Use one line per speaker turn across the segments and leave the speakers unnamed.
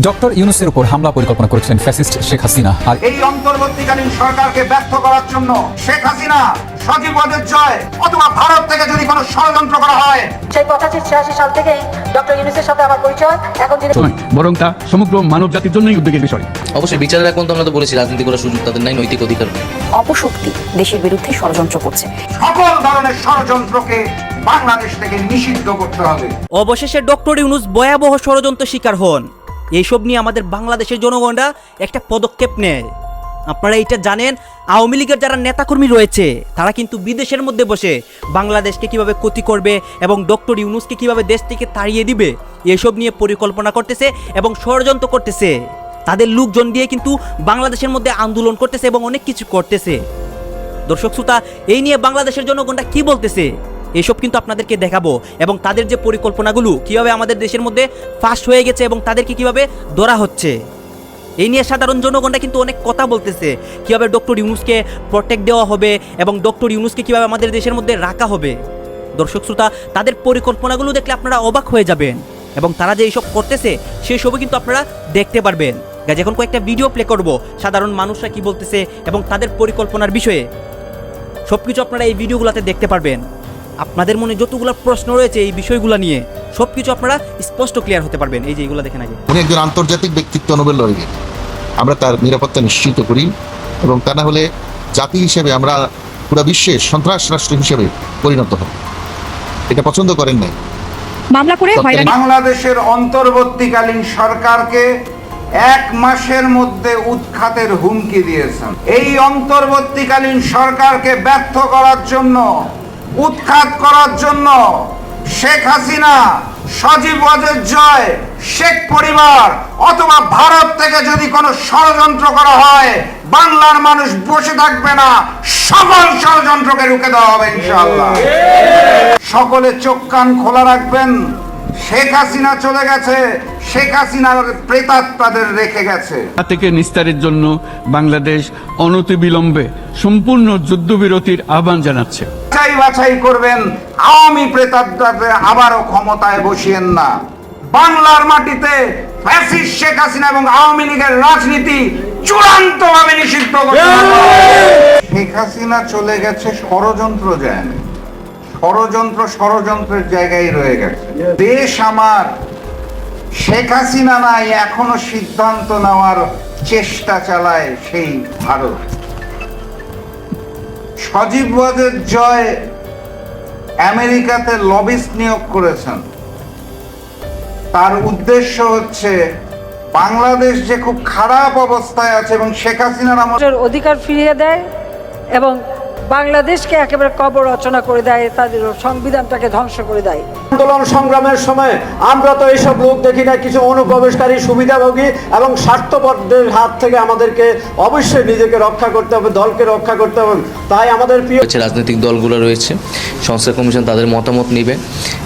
Doctor ইউনুসের উপর হামলা পরিকল্পনা করেছিলেন ফ্যাসিস্ট শেখ হাসিনা আর
এই অন্তর্বর্তীকালীন সরকারকে ব্যর্থ করার জন্য শেখ হাসিনা সজীব ওয়াজেদ জয় অথবা ভারত থেকে যদি কোনো ষড়যন্ত্র করা হয়।
সেই পঁচাশি ছিয়াশি সাল থেকেই ডক্টর ইউনুসের সাথে আমার পরিচয় এখন
বরং তা সমগ্র মানব জাতির জন্যই উদ্বেগের বিষয়।
অবশ্যই বিচারের এখন তো আমরা তো বলেছি রাজনীতি করার সুযোগ তাদের নাই নৈতিক অধিকার
অপশক্তি দেশের বিরুদ্ধে ষড়যন্ত্র করছে।
সকল ধরনের ষড়যন্ত্রকে বাংলাদেশ থেকে নিষিদ্ধ করতে হবে।
অবশেষে ডক্টর ইউনুস ভয়াবহ ষড়যন্ত্র শিকার হন। এইসব নিয়ে আমাদের বাংলাদেশের জনগণরা একটা পদক্ষেপ নেয়। আপনারা এইটা জানেন, আওয়ামী লীগের যারা নেতাকর্মী রয়েছে, তারা কিন্তু বিদেশের মধ্যে বসে বাংলাদেশকে কীভাবে ক্ষতি করবে এবং ডক্টর ইউনুসকে কীভাবে দেশ থেকে তাড়িয়ে দিবে এসব নিয়ে পরিকল্পনা করতেছে এবং ষড়যন্ত্র করতেছে। তাদের লোকজন দিয়ে কিন্তু বাংলাদেশের মধ্যে আন্দোলন করতেছে এবং অনেক কিছু করতেছে। দর্শক শ্রোতা, এই নিয়ে বাংলাদেশের জনগণটা কি বলতেছে? এসব কিন্তু আপনাদেরকে দেখাবো এবং তাদের যে পরিকল্পনাগুলো কীভাবে আমাদের দেশের মধ্যে ফাস্ট হয়ে গেছে এবং তাদেরকে কীভাবে ধরা হচ্ছে। এই নিয়ে সাধারণ জনগণটা কিন্তু অনেক কথা বলতেছে, কীভাবে ডক্টর ইউনুসকে প্রোটেক্ট দেওয়া হবে এবং ডক্টর ইউনুসকে কীভাবে আমাদের দেশের মধ্যে রাখা হবে। দর্শক শ্রোতা, তাদের পরিকল্পনাগুলো দেখলে আপনারা অবাক হয়ে যাবেন এবং তারা যে এইসব করতেছে, সেই সবই কিন্তু আপনারা দেখতে পারবেন। গাছ এখন কয়েকটা ভিডিও প্লে করব, সাধারণ মানুষরা কি বলতেছে এবং তাদের পরিকল্পনার বিষয়ে। সব কিছু আপনারা এই ভিডিওগুলোতে দেখতে পারবেন। আপনাদের মনে যতগুলো প্রশ্ন রয়েছে এই বিষয়গুলো নিয়ে সব কিছু আপনারা স্পষ্ট ক্লিয়ার হতে পারবেন। এই যে এইগুলো দেখেন আগে।
উনি একজন আন্তর্জাতিক ব্যক্তিত্ব নোবেল লড়িয়ে আমরা তার নিরাপত্তা নিশ্চিত করি এবং তা না হলে জাতি হিসেবে আমরা পুরো বিশ্বের সন্ত্রাস রাষ্ট্র হিসেবে পরিণত হব। এটা পছন্দ করেন নাই।
মামলা করে হয়রানি
বাংলাদেশের অন্তর্বর্তীকালীন সরকারকে এক মাসের মধ্যে উৎখাতের হুমকি দিয়েছেন। এই অন্তর্বর্তীকালীন সরকারকে ব্যর্থ করার জন্য উৎখাত করার জন্য শেখ হাসিনা, সজীব ওয়াজেদ জয়, শেখ পরিবার অথবা ভারত থেকে যদি কোনো ষড়যন্ত্র করা হয়, বাংলার মানুষ বসে থাকবে না। সকল ষড়যন্ত্রকে রুখে দেওয়া হবে ইনশাআল্লাহ। সকলে চোখ কান খোলা রাখবেন। শেখ হাসিনা চলে গেছে। শেখ হাসিনার প্রেতাত্মাদের রেখে গেছে।
থেকে নিস্তারের জন্য বাংলাদেশ অনতিবিলম্বে সম্পূর্ণ যুদ্ধবিরতির আহ্বান জানাচ্ছে।
বাছাই বাছাই করবেন, আওয়ামী প্রেতাত্মাদের আবারও ক্ষমতায় বসিয়েন না। বাংলার মাটিতে ফ্যাসিস্ট শেখ হাসিনা এবং আওয়ামী লীগের রাজনীতি চূড়ান্ত ভাবে নিষিদ্ধ শেখ হাসিনা চলে গেছে ষড়যন্ত্র যায় ষড়যন্ত্র ষড়যন্ত্রের জায়গায় রয়ে গেছে। দেশ আমার। শেখ হাসিনা নাই, এখনও সিদ্ধান্ত নেওয়ার চেষ্টা চালায় সেই ভারত। সজীব ওয়াজের জয় আমেরিকাতে লবিস্ট নিয়োগ করেছেন। তার উদ্দেশ্য হচ্ছে বাংলাদেশ যে খুব খারাপ অবস্থায় আছে এবং শেখ হাসিনার
অধিকার ফিরিয়ে দেয় এবং বাংলাদেশকে একেবারে কবর রচনা করে দেয় তাদের সংবিধানটাকে ধ্বংস করে দেয়।
আন্দোলন সংগ্রামের সময় আমরা তো এইসব লোক দেখি না কিছু অনুপ্রবেশকারী সুবিধাভোগী এবং স্বার্থপরদের হাত থেকে আমাদেরকে অবশ্যই নিজেকে রক্ষা করতে হবে দলকে রক্ষা করতে হবে। তাই আমাদের প্রিয়
হচ্ছে রাজনৈতিক দলগুলো রয়েছে সংস্কার কমিশন তাদের মতামত নেবে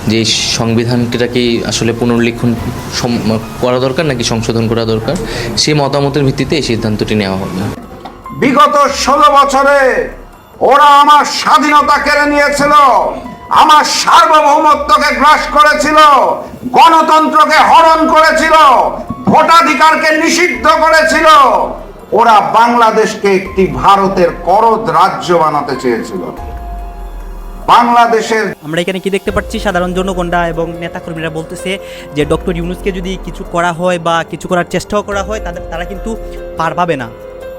যে এই সংবিধানটা কি আসলে পুনর্লিখন করা দরকার নাকি সংশোধন করা দরকার? সেই মতামতের ভিত্তিতে এই সিদ্ধান্তটি নেওয়া হবে।
বিগত ষোলো বছরে ওরা আমার স্বাধীনতা কেড়ে নিয়েছিল, আমার সার্বভৌমত্বকে গ্রাস করেছিল, গণতন্ত্রকে হরণ করেছিল, ভোটাধিকারকে নিষিদ্ধ করেছিল। ওরা বাংলাদেশকে একটি ভারতের করদ রাজ্য বানাতে চেয়েছিল। বাংলাদেশের
আমরা এখানে কি দেখতে পাচ্ছি? সাধারণ জনগণরা এবং নেতাকর্মীরা বলতেছে যে ডক্টর ইউনুসকে যদি কিছু করা হয় বা কিছু করার চেষ্টাও করা হয়, তাদের তারা কিন্তু পার পাবে না।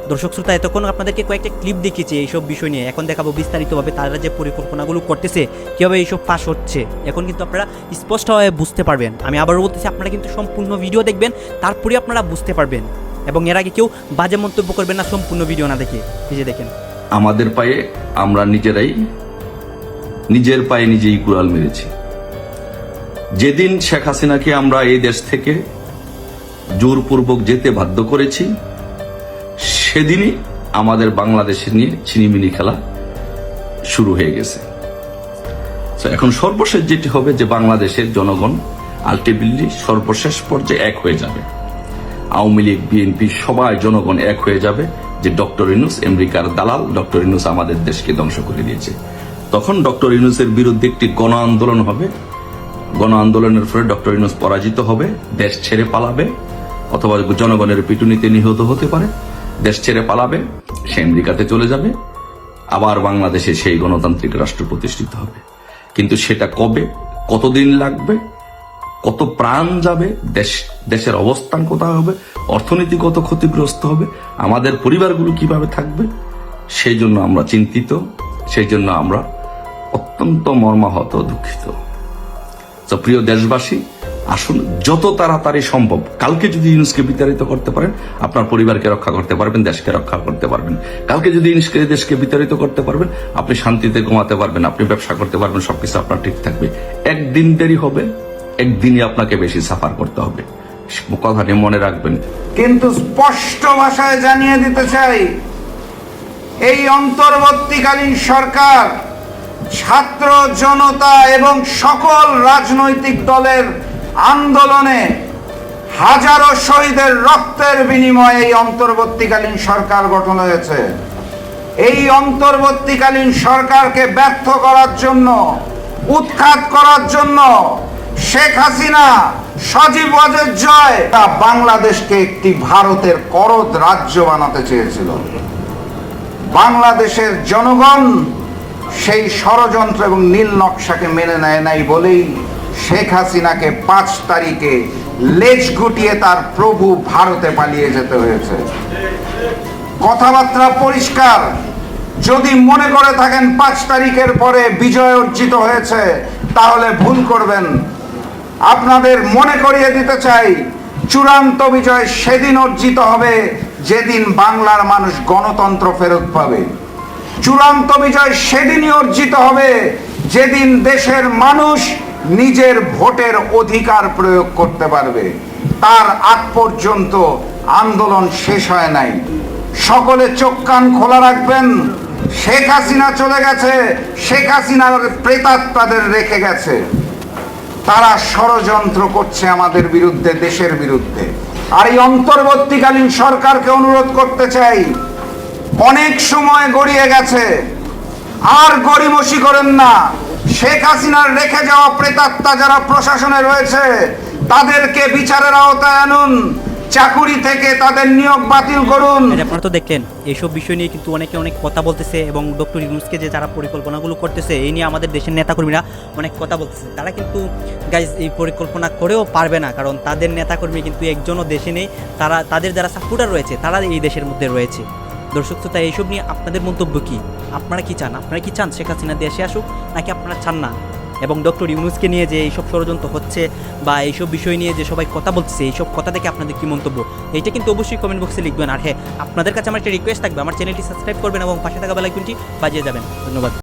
দর্শক শ্রোতা, এতক্ষণ আপনাদেরকে কয়েকটা ক্লিপ দেখিয়েছি এইসব বিষয় নিয়ে। এখন দেখাবো বিস্তারিতভাবে তারা যে পরিকল্পনাগুলো করতেছে, কীভাবে এইসব পাস হচ্ছে। এখন কিন্তু আপনারা স্পষ্টভাবে বুঝতে পারবেন। আমি আবারও বলতেছি, আপনারা কিন্তু সম্পূর্ণ ভিডিও দেখবেন, তারপরে আপনারা বুঝতে পারবেন। এবং এর আগে কেউ বাজে মন্তব্য করবেন না, সম্পূর্ণ ভিডিও না দেখে। যে দেখেন।
আমাদের পায়ে আমরা নিজেরাই, নিজের পায়ে নিজেই কুড়াল মেরেছি। যেদিন শেখ হাসিনাকে আমরা এই দেশ থেকে জোরপূর্বক যেতে বাধ্য করেছি সেদিনই আমাদের বাংলাদেশের নিয়ে ছিনিমিনি খেলা শুরু হয়ে গেছে। এখন সর্বশেষ যেটি হবে যে বাংলাদেশের জনগণ আলটিমেটলি সর্বশেষ পর্যায়ে এক হয়ে যাবে। আওয়ামী লীগ, বিএনপি সবাই জনগণ এক হয়ে যাবে যে ডক্টর ইনুস আমেরিকার দালাল ডক্টর ইনুস আমাদের দেশকে ধ্বংস করে দিয়েছে। তখন ডক্টর ইনুসের বিরুদ্ধে একটি গণ আন্দোলন হবে। গণ আন্দোলনের ফলে ডক্টর ইনুস পরাজিত হবে, দেশ ছেড়ে পালাবে, অথবা জনগণের পিটুনিতে নিহত হতে পারে। দেশ ছেড়ে পালাবে, সে আমেরিকাতে চলে যাবে, আবার বাংলাদেশে সেই গণতান্ত্রিক রাষ্ট্র প্রতিষ্ঠিত হবে। কিন্তু সেটা কবে, কতদিন লাগবে, কত প্রাণ যাবে, দেশ, দেশের অবস্থান কোথায় হবে, অর্থনীতি কত ক্ষতিগ্রস্ত হবে, আমাদের পরিবারগুলো কীভাবে থাকবে, সেই জন্য আমরা চিন্তিত, সেই জন্য আমরা অত্যন্ত মর্মাহত, দুঃখিত। তো প্রিয় দেশবাসী আসুন, যত তাড়াতাড়ি সম্ভব, কালকে যদি ইউনুসকে বিতাড়িত করতে পারেন, আপনার পরিবারকে রক্ষা করতে পারবেন, দেশকে রক্ষা করতে পারবেন। কালকে যদি ইউনুসকে দেশকে বিতাড়িত করতে পারবেন, আপনি শান্তিতে ঘুমাতে পারবেন, আপনি ব্যবসা করতে পারবেন, সবকিছু আপনার ঠিক থাকবে। একদিন দেরি হবে, একদিনই আপনাকে বেশি সাফার করতে হবে। কথাটি মনে রাখবেন।
কিন্তু স্পষ্ট ভাষায় জানিয়ে দিতে চাই, এই অন্তর্বর্তীকালীন সরকার ছাত্র, জনতা এবং সকল রাজনৈতিক দলের আন্দোলনে হাজারো শহীদের রক্তের বিনিময়ে এই অন্তর্বর্তীকালীন সরকার গঠন হয়েছে। এই অন্তর্বর্তীকালীন সরকারকে ব্যর্থ করার জন্য, উৎখাত করার জন্য শেখ হাসিনা, সজীব ওয়াজেদ জয়, তা বাংলাদেশকে একটি ভারতের করদ রাজ্য বানাতে চেয়েছিল। বাংলাদেশের জনগণ সেই ষড়যন্ত্র এবং নীল নকশাকে মেনে নেয় নাই বলেই শেখ হাসিনাকে পাঁচ তারিখে লেজ গুটিয়ে তার প্রভু ভারতে পালিয়ে যেতে হয়েছে। কথাবার্তা পরিষ্কার। যদি মনে করে থাকেন পাঁচ তারিখের পরে বিজয় অর্জিত হয়েছে, তাহলে ভুল করবেন। আপনাদের মনে করিয়ে দিতে চাই, চূড়ান্ত বিজয় সেদিন অর্জিত হবে, যেদিন বাংলার মানুষ গণতন্ত্র ফেরত পাবে। চূড়ান্ত বিজয় সেদিনই অর্জিত হবে, যেদিন দেশের মানুষ নিজের ভোটের অধিকার প্রয়োগ করতে পারবে। তার আগ পর্যন্ত আন্দোলন শেষ হয় নাই। সকলে চোখ কান খোলা রাখবেন। শেখ হাসিনা চলে গেছে। শেখ হাসিনার প্রেতাত্মাদের রেখে গেছে। তারা ষড়যন্ত্র করছে আমাদের বিরুদ্ধে, দেশের বিরুদ্ধে। আর এই অন্তর্বর্তীকালীন সরকারকে অনুরোধ করতে চাই, অনেক সময় গড়িয়ে গেছে। আর গড়িমসি করেন না। শেখ হাসিনার রেখে যাওয়া প্রেতাত্মা যারা প্রশাসনে রয়েছে, তাদেরকে বিচারের আওতায় আনুন, চাকুরি থেকে তাদের নিয়োগ বাতিল করুন।
আপনারা তো দেখলেন, এইসব বিষয় নিয়ে কিন্তু অনেকে অনেক কথা বলতেছে এবং ডক্টর ইউনুসকে যে যারা পরিকল্পনাগুলো করতেছে, এই নিয়ে আমাদের দেশের নেতাকর্মীরা অনেক কথা বলতেছে। তারা কিন্তু গাইজ এই পরিকল্পনা করেও পারবে না, কারণ তাদের নেতাকর্মী কিন্তু একজনও দেশে নেই, তারা, তাদের যারা সাপোর্টার রয়েছে, তারা এই দেশের মধ্যে রয়েছে। দর্শক শ্রোতা, এইসব নিয়ে আপনাদের মন্তব্য কি? আপনারা কি চান? আপনারা কি চান শেখ হাসিনা দেশে আসুক, নাকি আপনারা চান না? এবং ডক্টর ইউনুসকে নিয়ে যে এইসব ষড়যন্ত্র হচ্ছে বা এইসব বিষয় নিয়ে যে সবাই কথা বলছে এইসব কথা থেকে আপনাদের কী মন্তব্য? এইটা কিন্তু অবশ্যই কমেন্ট বক্সে লিখবেন। আর হ্যাঁ আপনাদের কাছে আমার একটা রিকোয়েস্ট থাকবে। আমার চ্যানেলটি সাবস্ক্রাইব করবেন এবং পাশে থাকা বেলাইকনটি বাজিয়ে যাবেন। ধন্যবাদ।